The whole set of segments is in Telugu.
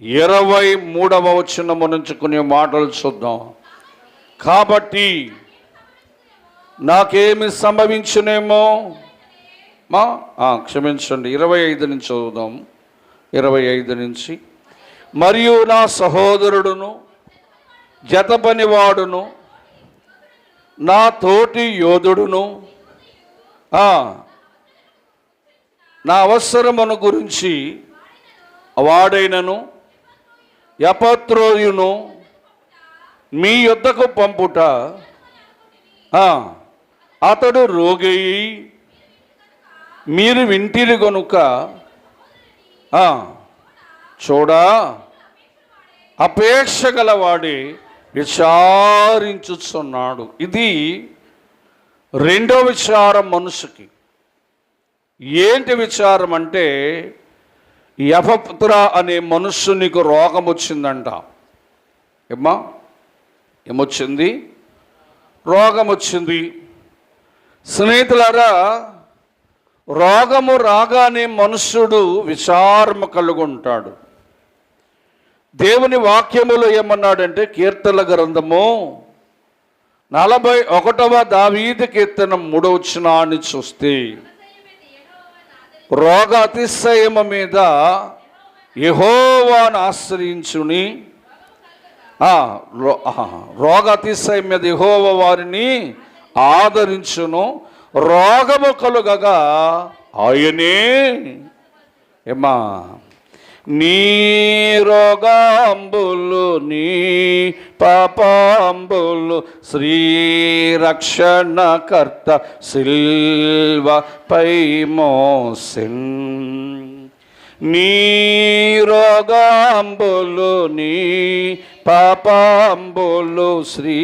ఇరవై మూడవ వచనము నుంచి కొన్ని మాటలు చూద్దాం. కాబట్టి నాకేమి సంభవించునేమో? మా? క్షమించండి. ఇరవై ఐదు నుంచి చదువుదాం. ఇరవై ఐదు నుంచి. మరియు నా సహోదరుడును జత పనివాడును నా తోటి యోధుడును నా అవసరమును గురించి వాడైనను యపత్రోయును మీ యొద్దకు పంపుట. అతడు రోగి మీరు వింటిరి గనుక. చూడా అపేక్ష గలవాడి విచారించుచున్నాడు. ఇది రెండో విచారం మనుషుకి. ఏంటి విచారం అంటే యఫపుత్ర అనే మనుష్యునికి రోగం వచ్చిందంట. ఏమ్మా? ఏమొచ్చింది? రోగం వచ్చింది. స్నేహితులారా రోగము రాగానే మనుష్యుడు విచారము కలుగుంటాడు. దేవుని వాక్యములో ఏమన్నాడంటే కీర్తన గ్రంథము నలభై ఒకటవ దావీది కీర్తనం మూడవచ్చిన అని చూస్తే రోగ అతిశయము మీద యహోవాను ఆశ్రయించుని రోగ అతిశయం మీద యహోవ వారిని ఆదరించును. రోగము కలుగగా ఆయనే ఏమా నీరోగాంబులు నీ పాపాంబులు శ్రీరక్షణకర్త సిల్వపై మోసిన్ నీరోగాంబులు నీ పాపాంబులు శ్రీ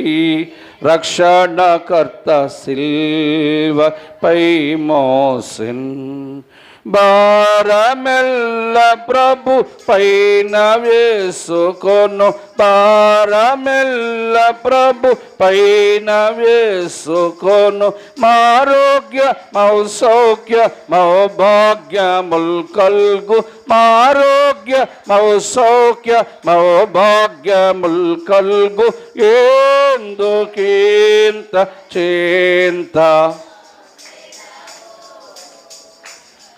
రక్షణకర్త సిల్వపై మోసిన్ భారమెల్ల ప్రభు పైన వేసుకొను. భారమెల్ల ప్రభు పైన వేసుకొను. మారోగ్య మౌ సౌఖ్య మౌ భాగ్యముల్ కల్గు. మారోగ్య మౌ సౌఖ్య మౌ భాగ్యముల్ కల్గు. ఎందుకీంత చింత?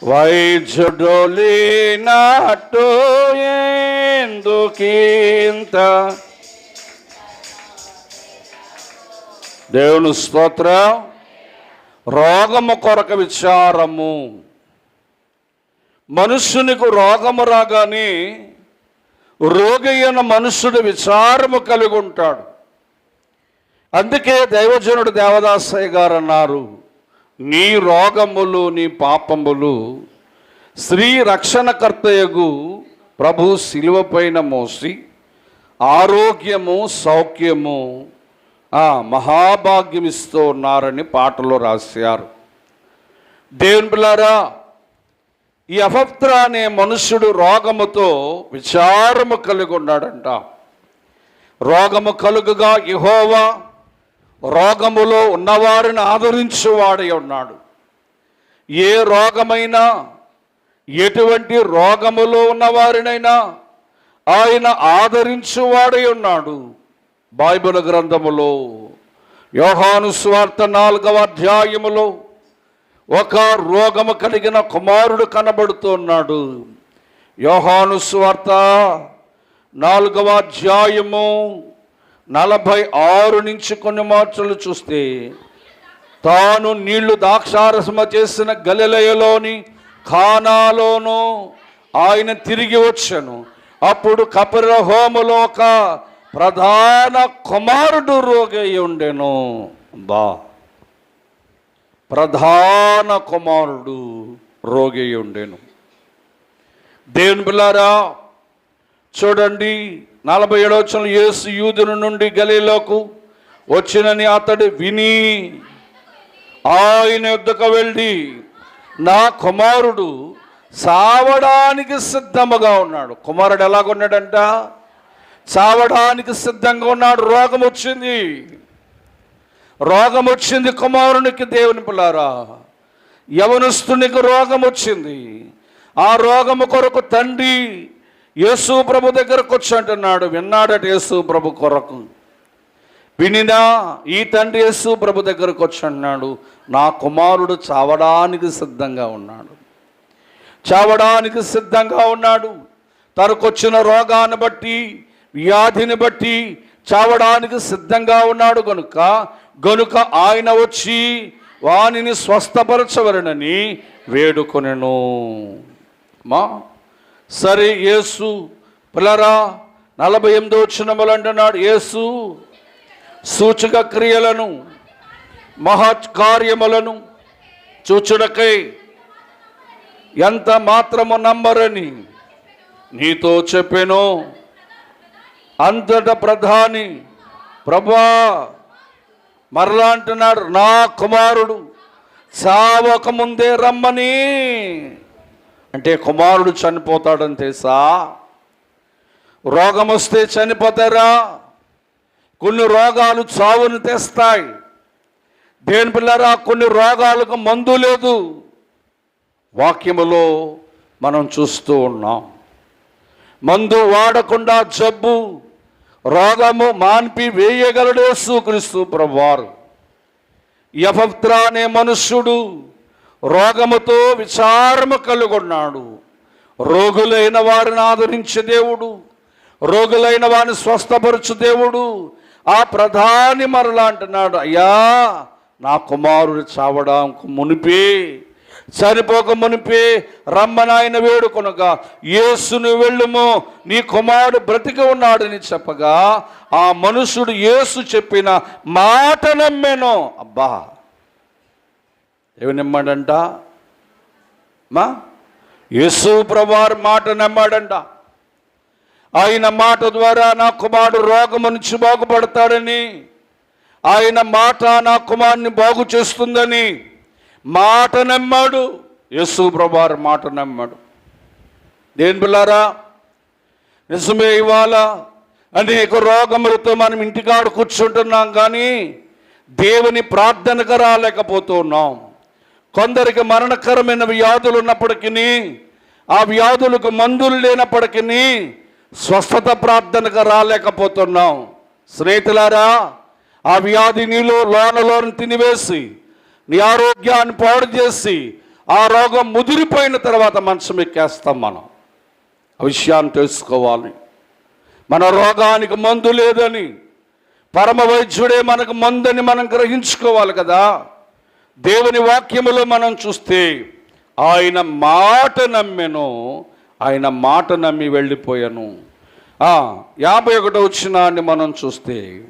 వైద్యుడోలినట్టు ఎందుకింత? దేవుని స్తోత్రం. రోగము కొరక విచారము. మనుష్యునికి రోగము రాగానే రోగి అయిన మనుష్యుడు విచారము కలిగి ఉంటాడు. అందుకే దైవజనుడు దేవదాసయ్య గారు అన్నారు. నీ రోగములు నీ పాపములు స్త్రీ రక్షణకర్తయగు ప్రభు శిలువ పైన మోసి ఆరోగ్యము సౌఖ్యము మహాభాగ్యం ఇస్తూ ఉన్నారని పాటలో రాశారు. దేవుని పిల్లారా ఈ అభక్త్ర అనే మనుష్యుడు రోగముతో విచారము కలిగి ఉన్నాడంట. రోగము కలుగుగా యెహోవా రోగములో ఉన్నవారిని ఆదరించువాడై ఉన్నాడు. ఏ రోగమైనా ఎటువంటి రోగములో ఉన్నవారినైనా ఆయన ఆదరించువాడై ఉన్నాడు. బైబిల్ గ్రంథములో యోహాను స్వార్థ నాలుగవ అధ్యాయములో ఒక రోగము కలిగిన కుమారుడు కనబడుతున్నాడు యోహాను స్వార్థ నాలుగవ అధ్యాయము నలభై ఆరు నుంచి కొన్ని మార్చలు చూస్తే తాను నీళ్ళు దాక్షారసమ చేసిన గలలయలోని ఖానాలోను ఆయన తిరిగి వచ్చాను. అప్పుడు కపిర హోమలో ఒక ప్రధాన కుమారుడు రోగి ఉండెను. బా ప్రధాన కుమారుడు రోగి ఉండెను. దేవుని బిల్లారా చూడండి నలభై ఏడవచనం యేసు యూదుల నుండి గలీలోకు వచ్చినని అతడు విని ఆయన యుద్ధకు వెళ్ళి నా కుమారుడు చావడానికి సిద్ధముగా ఉన్నాడు. కుమారుడు ఎలాగున్నాడంట? చావడానికి సిద్ధంగా ఉన్నాడు. రోగం వచ్చింది. రోగం వచ్చింది కుమారునికి దేవుని పిల్లారా. యవనస్తునికి రోగం వచ్చింది. ఆ రోగము కొరకు తండ్రి యేసు ప్రభు దగ్గరకు వచ్చి అంటున్నాడు విన్నాడట యేసు ప్రభు కొరకు. వినినా ఈ తండ్రి యేసు ప్రభు దగ్గరకు వచ్చి అన్నాడు నా కుమారుడు చావడానికి సిద్ధంగా ఉన్నాడు. చావడానికి సిద్ధంగా ఉన్నాడు. తనకొచ్చిన రోగాన్ని బట్టి వ్యాధిని బట్టి చావడానికి సిద్ధంగా ఉన్నాడు గనుక గనుక ఆయన వచ్చి వానిని స్వస్థపరచవలనని వేడుకొనెను. మా సరే యేసు పిల్లరా నలభై ఎనిమిదో వచ్చినములు అంటున్నాడు. యేసు సూచక క్రియలను మహత్ కార్యములను చూచుడకై ఎంత మాత్రము నమ్మరని నీతో చెప్పాను. అంతట ప్రధాని ప్రభా మరలా అంటున్నాడు నా కుమారుడు చావకముందే రమ్మని. అంటే కుమారుడు చనిపోతాడని తెలుసా? రోగం వస్తే చనిపోతారా? కొన్ని రోగాలు చావును తెస్తాయి. దేని పిల్లరా? కొన్ని రోగాలకు మందు లేదు. వాక్యములో మనం చూస్తూ ఉన్నాం. మందు వాడకుండా జబ్బు రోగము మాన్పి వేయగలడే యేసుక్రీస్తు ప్రభువారు. యఫత్ర అనే మనుష్యుడు రోగముతో విచారము కలుగొన్నాడు. రోగులైన వారిని ఆదరించే దేవుడు రోగులైన వారిని స్వస్థపరచు దేవుడు ఆ ప్రధాని మరలా అంటున్నాడు అయ్యా నా కుమారుడు చావడానికి మునిపే చనిపోక మునిపే రమ్మనాయన వేడుకొనగా యేసును వెళ్ళుము నీ కుమారుడు బ్రతికి ఉన్నాడని చెప్పగా ఆ మనుషుడు యేసు చెప్పిన మాట నమ్మెను. అబ్బా! ఏమి నమ్మాడంట మా? యేసు ప్రభువారి మాట నమ్మాడంట. ఆయన మాట ద్వారా నా కుమారుడు రోగము నుంచి బాగుపడతాడని ఆయన మాట నా కుమారుని బాగు చేస్తుందని మాట నమ్మాడు. యేసు ప్రభారు మాట నమ్మాడు. దేని పిల్లారా నిజమే ఇవాళ అనేక రోగములతో మనం ఇంటికాడ కూర్చుంటున్నాం కానీ దేవుని ప్రార్థనకు రాలేకపోతున్నాం. కొందరికి మరణకరమైన వ్యాధులు ఉన్నప్పటికీ ఆ వ్యాధులకు మందులు లేనప్పటికీ స్వస్థత ప్రార్థనకు రాలేకపోతున్నాం. స్నేహితులారా ఆ వ్యాధి నీలో లోనలోని తినివేసి నీ ఆరోగ్యాన్ని పాడు చేసి ఆ రోగం ముదిరిపోయిన తర్వాత మంచం ఎక్కేస్తాం మనం. ఆ విషయాన్ని తెలుసుకోవాలి. మన రోగానికి మందు లేదని పరమ వైద్యుడే మనకు మందని మనం గ్రహించుకోవాలి కదా. దేవుని వాక్యములో మనం చూస్తే ఆయన మాట నమ్మెను ఆయన మాట నమ్మి వెళ్ళిపోయాను. యాభై ఒకటో వచ్చినాన్ని మనం చూస్తే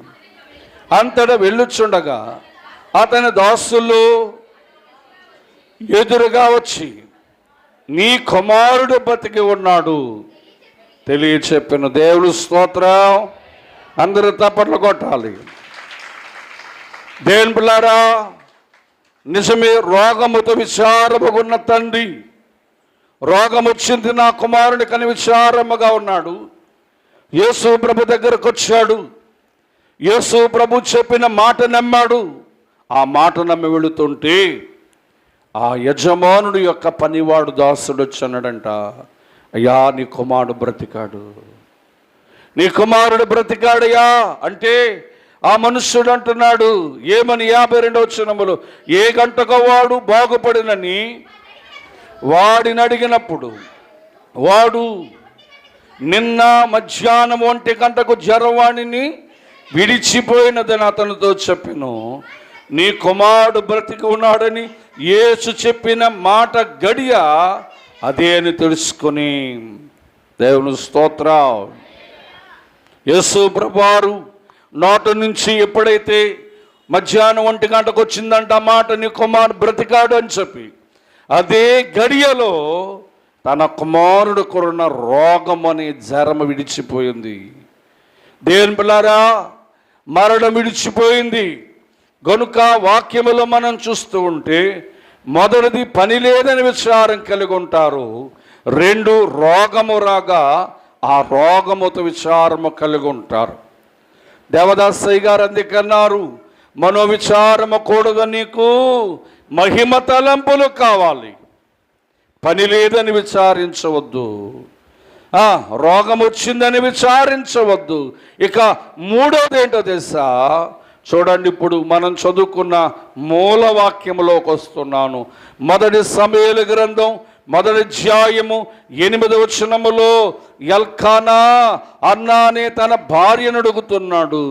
అంతటా వెళ్ళుచుండగా అతని దాసులు ఎదురుగా వచ్చి నీ కుమారుడు బతికి ఉన్నాడు. తెలియచెప్పిన. దేవుడు స్తోత్రం. అందరూ తప్పట్లు కొట్టాలి. దేవుని పిల్లారా నిజమే రోగముతో విచారముగున్న తండ్రి. రోగం వచ్చింది నా కుమారుని కని విచారముగా ఉన్నాడు. యేసు ప్రభు దగ్గరకు వచ్చాడు యేసు ప్రభు చెప్పిన మాట నమ్మాడు. ఆ మాట నమ్మి వెళుతుంటే ఆ యజమానుడు యొక్క పనివాడు దాసుడు వచ్చన్నాడంట అయ్యా నీ కుమారుడు బ్రతికాడు. నీ కుమారుడు బ్రతికాడయ్యా అంటే ఆ మనుష్యుడు అంటున్నాడు ఏమని యాభై రెండవ చిన్నములు ఏ గంటకు వాడు బాగుపడినని వాడిని అడిగినప్పుడు వాడు నిన్న మధ్యాహ్నం ఒంటి గంటకు జరవాణిని విడిచిపోయినదని అతనితో చెప్పాను. నీ కుమారుడు బ్రతికి ఉన్నాడని యేసు చెప్పిన మాట గడియ అదే అని తెలుసుకొని దేవుని స్తోత్ర. యేసు ప్రభువారు నాటి నుంచి ఎప్పుడైతే మధ్యాహ్నం ఒంటి గంటకు వచ్చిందంట ఆ మాట నీ కుమారు బ్రతికాడు అని చెప్పి. అదే గడియలో తన కుమారుడు కొరున్న రోగం అనే జ్వరం విడిచిపోయింది. దేవుని పిల్లారా మరణం విడిచిపోయింది. గనుక వాక్యములో మనం చూస్తూ ఉంటే మొదటిది పని లేదని విచారం కలిగి ఉంటారు. రెండు రోగము రాగా ఆ రోగముతో విచారము కలిగి ఉంటారు. దేవదాసయ్య గారు అందుకన్నారు మనోవిచారము కూడదు నీకు మహిమ తలంపులు కావాలి. పని లేదని విచారించవద్దు. రోగం వచ్చిందని విచారించవద్దు. ఇక మూడోది ఏంటో తెలుసా? చూడండి ఇప్పుడు మనం చదువుకున్న మూలవాక్యంలోకి వస్తున్నాను. మొదటి సమయలు గ్రంథం మొదటి అధ్యాయము ఎనిమిది వచనములో ఎల్కానా అన్నా అనే తన భార్యను అడుగుతున్నాడు.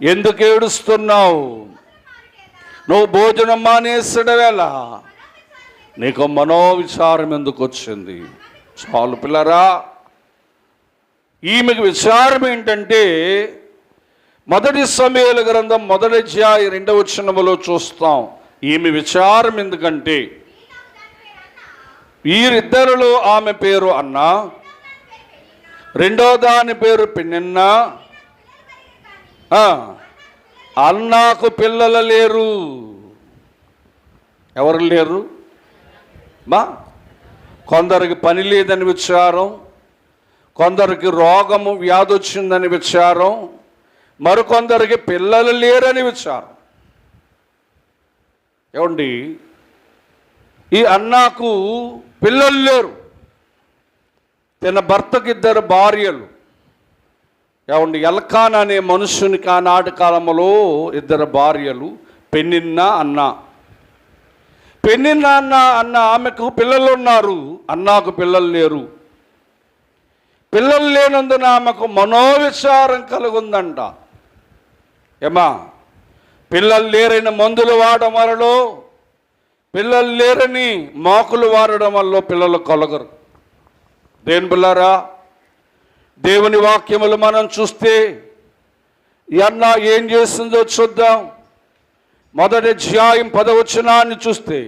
ఎందుకు ఏడుస్తున్నావు? నువ్వు భోజనం మానేసడవేళ నీకు మనోవిచారం ఎందుకు వచ్చింది? చాలు పిల్లరా. ఈమెకు విచారం ఏంటంటే మొదటి సమయాల గ్రంథం మొదటి అధ్యాయ రెండవ చిన్నములో చూస్తాం ఈమె విచారం ఎందుకంటే వీరిద్దరిలో ఆమె పేరు అన్న రెండో దాని పేరు పిన్నెన్న. అన్నాకు పిల్లలు లేరు. ఎవరు లేరు? మా కొందరికి పని లేదని విచారం కొందరికి రోగము వ్యాధి వచ్చిందని విచారం మరికొందరికి పిల్లలు లేరని విచారం. ఏమండి ఈ అన్నాకు పిల్లలు లేరు. తన భర్తకి ఇద్దరు భార్యలు. ఏమండి ఎల్కాన్ అనే మనుషునికి ఆనాటి కాలంలో ఇద్దరు భార్యలు పెన్నిన్న అన్న. పెన్నిన్న అన్న అన్న ఆమెకు పిల్లలు ఉన్నారు అన్నాకు పిల్లలు లేరు. పిల్లలు లేనందున ఆమెకు మనోవిచారం కలుగుందంట. ఏమా పిల్లలు లేరైన మందులు వాడడం వలలో పిల్లలు లేరని మాకులు వాడడం వల్ల పిల్లలు కలగరు. దేని పిల్లరా దేవుని వాక్యములు మనం చూస్తే ఎన్న ఏం చేస్తుందో చూద్దాం. మొదటి ధ్యాయం పదవచనాన్ని చూస్తే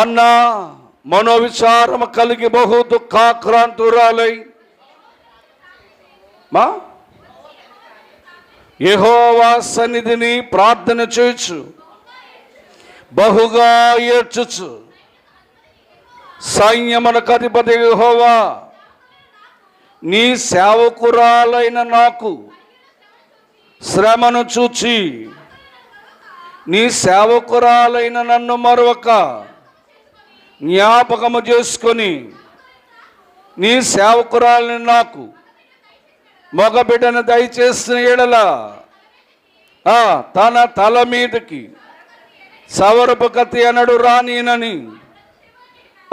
అన్న మనోవిచారము కలిగి బహు దుఃఖాక్రాంతురాలై మా? యహోవా సన్నిధిని ప్రార్థన చేయొచ్చు బహుగా ఏడ్చుచు. సైన్యమునకు అధిపతి హోవా నీ సేవకురాలైన నాకు శ్రమను చూచి నీ సేవకురాలైన నన్ను మరొక జ్ఞాపకము చేసుకొని నీ సేవకురాలని నాకు మగబిడ్డను దయచేసిన ఎడల ఆ, తన తల మీదకి సవరపు కత్తి అనడు రానినని.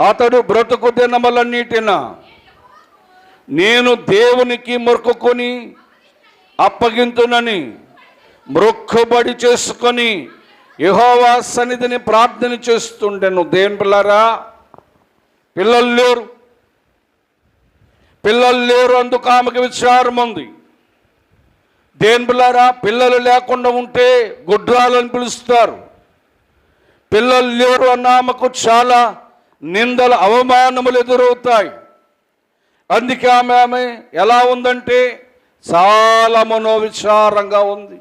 అతడు బ్రతుకు దినములన్నిటిన నేను దేవునికి మొక్కుకొని అప్పగింతునని మొక్కుబడి చేసుకొని యహోవా సన్నిధిని ప్రార్థన చేస్తుండెను. దేవుని పిల్లరా పిల్లలు లేరు. పిల్లలు లేరు అందుకు ఆమెకు విచారం ఉంది. దేని పిల్లరా పిల్లలు లేకుండా ఉంటే గుడ్రాలని పిలుస్తారు. పిల్లలు లేరు అన్న ఆమెకు చాలా నిందల అవమానములు ఎదురవుతాయి. అందుకే ఆమె ఆమె ఎలా ఉందంటే చాలా మనోవిచారంగా ఉంది.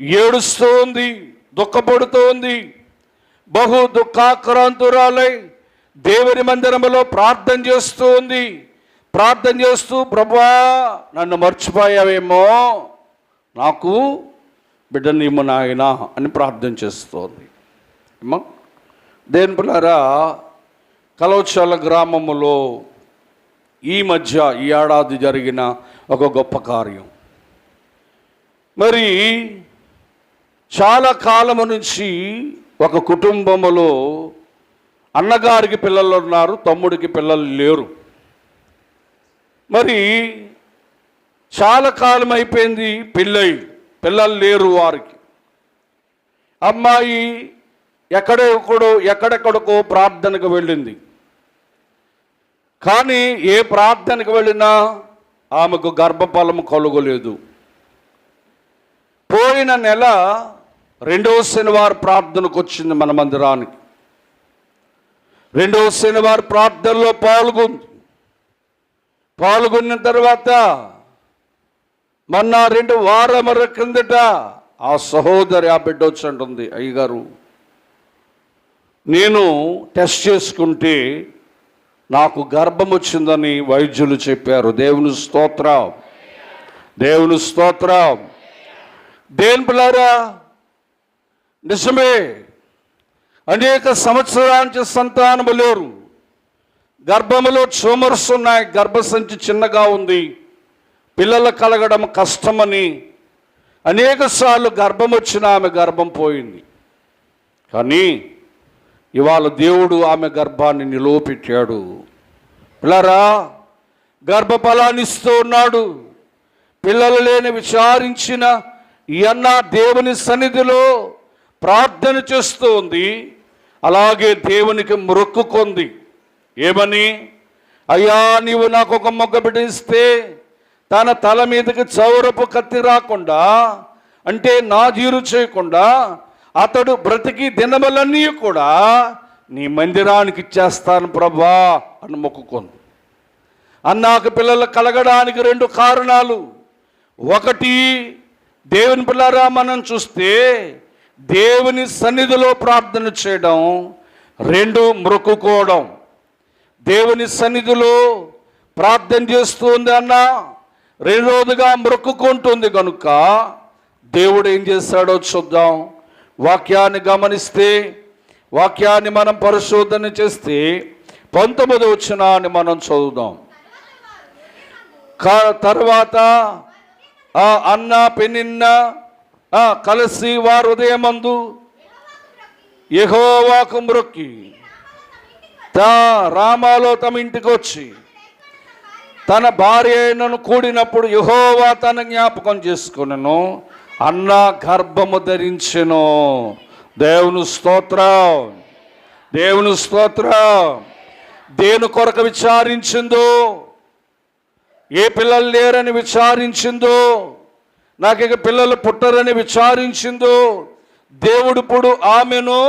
ఏడుస్తూ ఉంది దుఃఖపడుతూ ఉంది. బహు దుఃఖాక్రాంతురాలై దేవుని మందిరములో ప్రార్థన చేస్తూ ఉంది. ప్రార్థన చేస్తూ ప్రభా నన్ను మర్చిపోయావేమో. నాకు బిడ్డనిమ్ము నాయన అని ప్రార్థన చేస్తోంది. దేని పిల్లారా కలవచాల గ్రామములో ఈ మధ్య ఈ ఏడాది జరిగిన ఒక గొప్ప కార్యం. మరి చాలా కాలము నుంచి ఒక కుటుంబములో అన్నగారికి పిల్లలు ఉన్నారు తమ్ముడికి పిల్లలు లేరు. మరి చాలా కాలం అయిపోయింది పెళ్ళై పిల్లలు లేరు వారికి. అమ్మాయి ఎక్కడెక్కడో ఎక్కడెక్కడికో ప్రార్థనకు వెళ్ళింది. కానీ ఏ ప్రార్థనకు వెళ్ళినా ఆమెకు గర్భఫలం కలుగలేదు. పోయిన నెల రెండవ శనివారం ప్రార్థనకు వచ్చింది మన మందిరానికి. రెండవ శనివారం ప్రార్థనలో పాల్గొంది. పాల్గొన్న తర్వాత మొన్న రెండు వారముల కిందట ఆ సహోదరి ఆ బిడ్డ వచ్చి అంటుంది అయ్యగారు నేను టెస్ట్ చేసుకుంటే నాకు గర్భం వచ్చిందని వైద్యులు చెప్పారు. దేవుని స్తోత్రం. దేవుని స్తోత్రం. దేని పిల్లారా నిజమే. అనేక సంవత్సరానికి సంతానము లేరు. గర్భములో ట్యూమర్స్ ఉన్నాయి. గర్భసంచి చిన్నగా ఉంది. పిల్లలు కలగడం కష్టమని అనేక సార్లు గర్భం వచ్చిన ఆమె గర్భం పోయింది. కానీ ఇవాళ దేవుడు ఆమె గర్భాన్ని నిలువపెట్టాడు. పిల్లరా గర్భఫలాన్ని ఇస్తూ ఉన్నాడు. పిల్లలు లేని విచారించిన ఈయన్న దేవుని సన్నిధిలో ప్రార్థన చేస్తూ ఉంది. అలాగే దేవునికి మొక్కుకుంది ఏమని? అయ్యా నీవు నాకు ఒక మొగ్గ బిడ్డిస్తే తన తల మీదకి చౌరపు కత్తి రాకుండా అంటే నా జీరు చేయకుండా అతడు బ్రతికి దినములన్నీ కూడా నీ మందిరానికి ఇచ్చేస్తాను ప్రభా అని మొక్కుకుంది. అన్నాక పిల్లలు కలగడానికి రెండు కారణాలు. ఒకటి దేవుని పిల్లరా మనం చూస్తే దేవుని సన్నిధిలో ప్రార్థన చేయడం. రెండు మొక్కుకోవడం. దేవుని సన్నిధిలో ప్రార్థన చేస్తుంది అన్న రెండోదిగా మొక్కుకుంటుంది కనుక దేవుడు ఏం చేస్తాడో చూద్దాం. వాక్యాన్ని గమనిస్తే వాక్యాన్ని మనం పరిశోధన చేస్తే పంతొమ్మిది వచ్చినాన్ని మనం చదువుదాం. క- తర్వాత అన్న పెనిన్న కలిసి వారు ఉదయమందు యహోవాకు మ్రొక్కి తా రామాలో తమ ఇంటికి వచ్చి తన భార్య అయినను కూడినప్పుడు యహోవా తన జ్ఞాపకం చేసుకున్నాను అన్న గర్భము ధరించెను. దేవుని స్తోత్రం. దేవుని స్తోత్రం. దేని కొరకు విచారించిందో? ఏ పిల్లలు లేరని విచారించిందో? నాకు ఇక పిల్లలు పుట్టరని విచారించిందో? దేవుడు ఇప్పుడు ఆమెను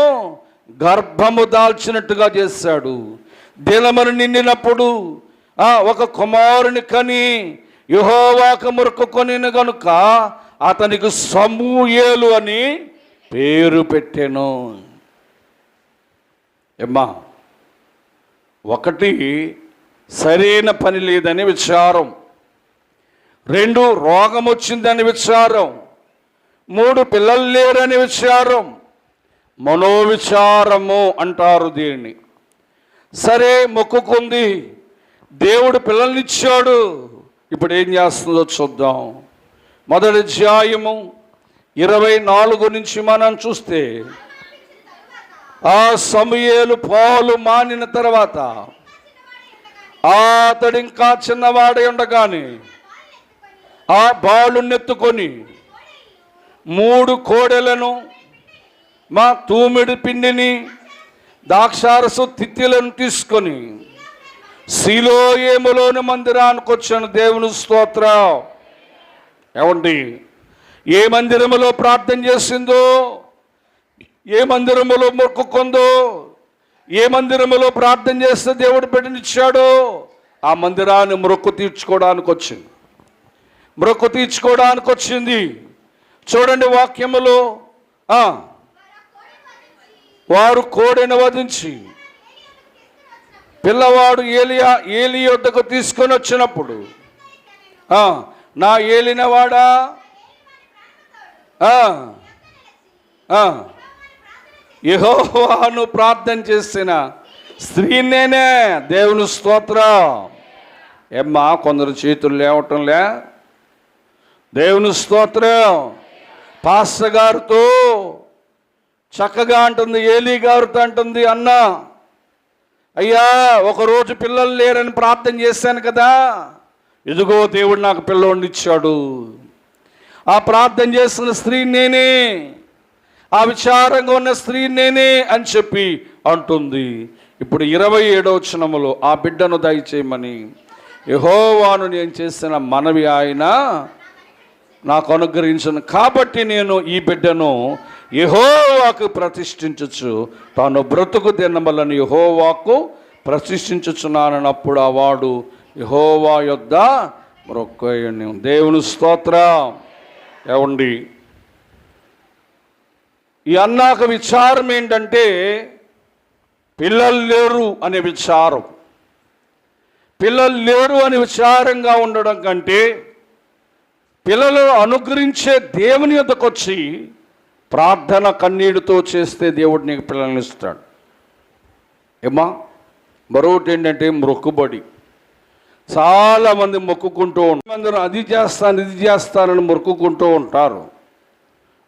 గర్భము దాల్చినట్టుగా చేశాడు. దినమని నిండినప్పుడు ఒక కుమారుని కని యహోవాక మురుక్కుని గనుక అతనికి సమూయేలు అని పేరు పెట్టాను. ఎమ్మా ఒకటి సరైన పని లేదని విచారం. రెండు రోగం వచ్చిందని విచారం. మూడు పిల్లలు లేరని విచారం. మనోవిచారము అంటారు దీన్ని. సరే మొక్కుకుంది. దేవుడు పిల్లల్నిచ్చాడు ఇప్పుడు ఏం చేస్తుందో చూద్దాం. మొదటి అధ్యాయము ఇరవై నాలుగు నుంచి మనం చూస్తే ఆ సమయేలు పాలు మానిన తర్వాత అతడు ఇంకా చిన్నవాడై ఉండగానే ఆ బాలునెత్తుకొని మూడు కోడెలను మా తూమిడి పిండిని ద్రాక్షారసు తిత్తిలను తీసుకొని శిలోయేములోని మందిరానికి వచ్చిన. దేవుని స్తోత్రం. ఏమండి? ఏ మందిరములో ప్రార్థన చేసిందో ఏ మందిరములో మొక్కుకుందో ఏ మందిరములో ప్రార్థన చేస్తే దేవుడు బిడ్డనిచ్చాడో ఆ మందిరాన్ని మొక్కు తీర్చుకోవడానికి వచ్చింది. మొక్కు తీర్చుకోవడానికి వచ్చింది. చూడండి వాక్యములో వారు కోడెను వధించి పిల్లవాడు ఏలియా ఏలి యొద్దకు తీసుకొని వచ్చినప్పుడు నా ఏలినవాడా? యహోవాను ప్రార్థన చేసిన స్త్రీ నేనే. దేవుని స్తోత్రం. ఏమ్మా కొందరు చేతులు లేవటంలే. దేవుని స్తోత్రం. పాస్టర్ గారితో చక్కగా అంటుంది ఏలీ గారితో అంటుంది అన్న అయ్యా ఒకరోజు పిల్లలు లేరని ప్రార్థన చేశాను కదా. ఇదిగో దేవుడు నాకు పిల్లోడిని ఇచ్చాడు. ఆ ప్రార్థన చేసిన స్త్రీ నేనే ఆ విచారంగా ఉన్న స్త్రీ నేనే అని చెప్పి అంటుంది. ఇప్పుడు ఇరవై ఏడవ వచనములో ఆ బిడ్డను దయచేయమని యహోవాను నేను చేసిన మనవి ఆయన నాకు అనుగ్రహించను. కాబట్టి నేను ఈ బిడ్డను యహోవాకు ప్రతిష్ఠించచ్చు తాను బ్రతుకు తినమలని యహోవాకు ప్రతిష్ఠించుచున్నానప్పుడు ఆ వాడు యహోవా యొద్ద మొక్కని దేవుని స్తోత్రం. ఏమండి? ఈ అన్నాక విచారం ఏంటంటే పిల్లలు లేరు అనే విచారం. పిల్లలు లేరు అని విచారంగా ఉండడం కంటే పిల్లలు అనుగ్రహించే దేవుని యొద్దకు వచ్చి ప్రార్థన కన్నీటితో చేస్తే దేవుడు నీకు పిల్లల్ని ఇస్తాడు. ఏమా మరొకటి ఏంటంటే మొక్కుబడి. చాలామంది మొక్కుకుంటూ ఉంటారు అందరూ అది చేస్తాను ఇది చేస్తానని మొక్కుకుంటూ ఉంటారు.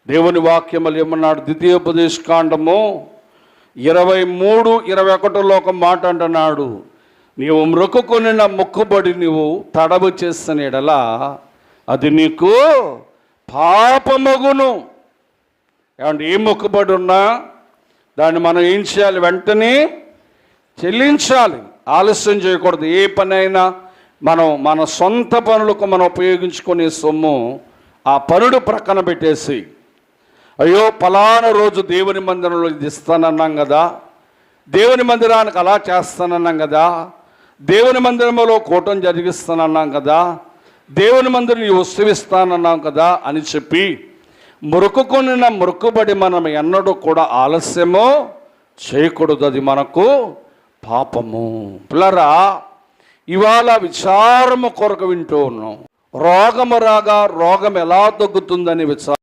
దేవుని వాక్యములు ఏమన్నాడు? ద్వితీయోపదేశ కాండము ఇరవై మూడు ఇరవై ఒకటిలో ఒక మాట అంటున్నాడు. నీవు మొక్కుకొనిన మొక్కుబడి నీవు తడవు చేసిన ఎడలా అది నీకు పాపమగును. ఏమంటే ఏ మొక్కుబడి ఉన్నా దాన్ని మనం ఏం చేయాలి? వెంటనే చెల్లించాలి. ఆలస్యం చేయకూడదు. ఏ పనైనా మనం మన సొంత పనులకు మనం ఉపయోగించుకునే సొమ్ము ఆ పనుడు ప్రక్కన పెట్టేసి అయ్యో ఫలానా రోజు దేవుని మందిరంలో ఇది ఇస్తానన్నాం కదా దేవుని మందిరానికి అలా చేస్తానన్నాం కదా దేవుని మందిరంలో కూటం జరిగిస్తానన్నాం కదా దేవుని మందిరం ఈ వస్తువు ఇస్తానన్నాం కదా అని చెప్పి మురుకుకొనిన మురుకుబడి మనం ఎన్నడూ కూడా ఆలస్యమో చేయకూడదు. అది మనకు పాపము. పిల్లరా ఇవాళ విచారము కొరకు వింటూ ఉన్నాం. రోగము రాగా రోగం ఎలా తగ్గుతుందని విచారం.